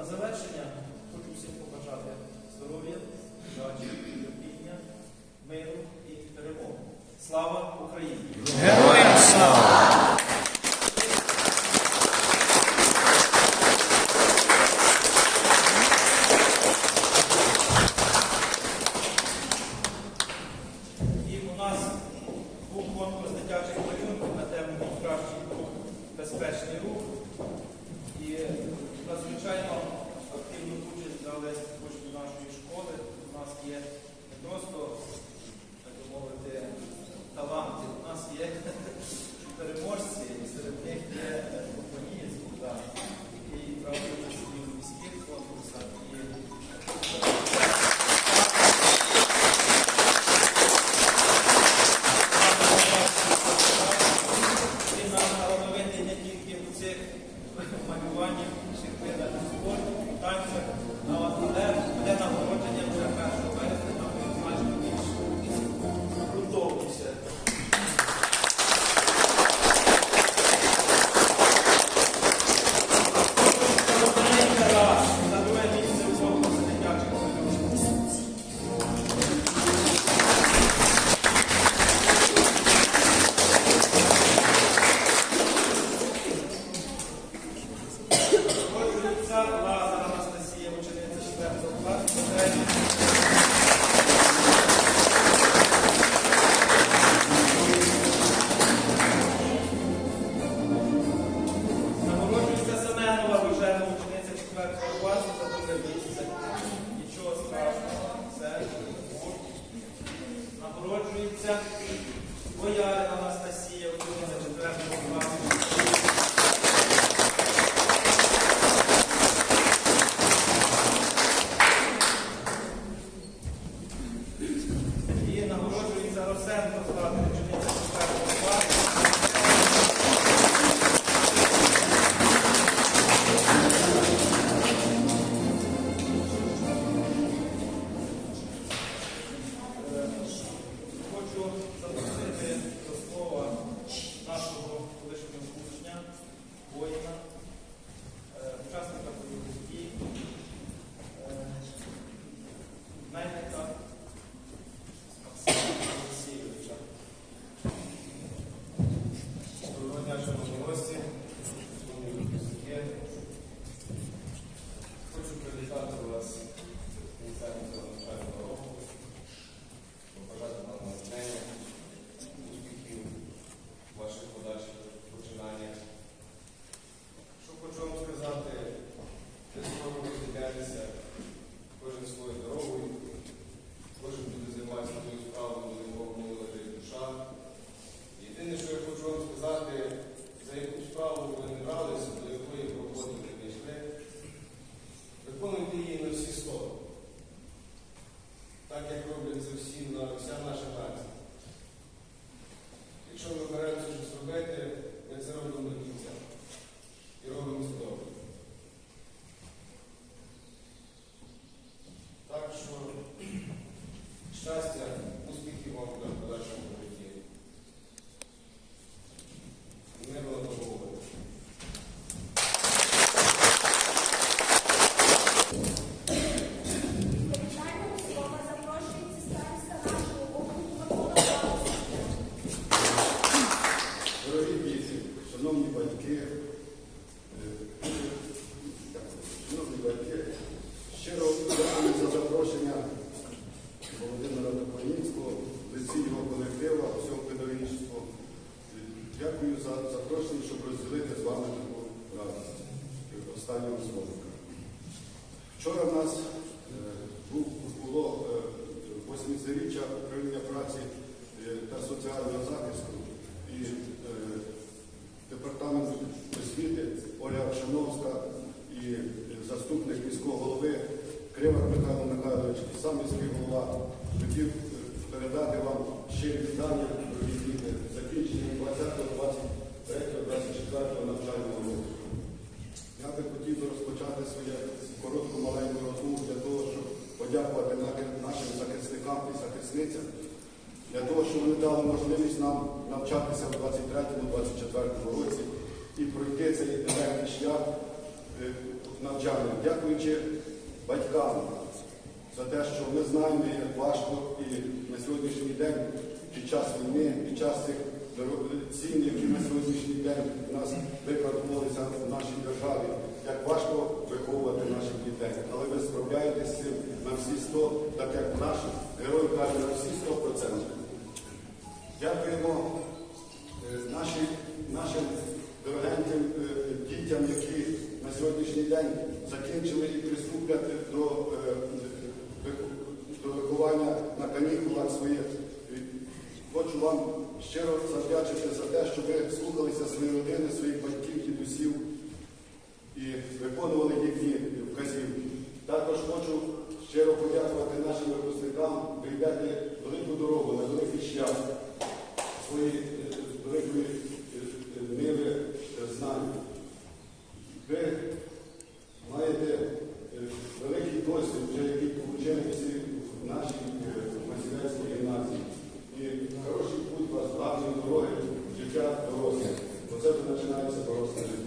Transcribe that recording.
На завершення хочу всім побажати здоров'я, удачі, любіння, миру і перемоги. Слава Україні! Героям слава! І у нас був конкурс дитячих малюнків на тему «Найкращий рух, безпечний рух надзвичайно активну участь взяли кошти нашої школи. У нас є не просто, olacak. O yarın Allah щиро дякую за запрошення Володимира Доконінського, лиці його колектива, всього педагогічного. Е, Дякую за запрошення, щоб розділити з вами таку радість останнього словика. Вчора в нас е, було е, 80-річчя управління праці е, та соціального захисту і дорогі діти, закінчення 20-23-24 навчального року. Я би хотів розпочати своє коротку маленьку розмову для того, щоб подякувати нашим захисникам і захисницям, для того, щоб вони дали можливість нам навчатися в 23-24 році і пройти цей легкий шлях е, навчання, дякуючи батькам за те, що ми знаємо, як важко і на сьогоднішній день під час війни, під час цих цін, які на сьогоднішній день у нас викладувалися в нашій державі, як важко виховувати наших дітей. Але ви справляєтесь з цим на всі 100, так як наш герой каже, на всі 100%. Дякуємо е, наші, нашим дорогеньким е, дітям, які на сьогоднішній день закінчили і приступлять до, е, до виховання на канікулах своїх хочу вам щиро завдячити за те, що ви слухалися свої родини, своїх батьків, дідусів і виконували їхні вказівки. Також хочу щиро подякувати нашим випускникам, ви йдете велику дорогу на великий шлях своєї е, великої е, е, ниви знань. Ви маєте великий досвід, вже який отримали всі в нашій Масівецькій гімназії хороший путь вас, главної дороги, життя дорослих. Оце починається дорослі життя.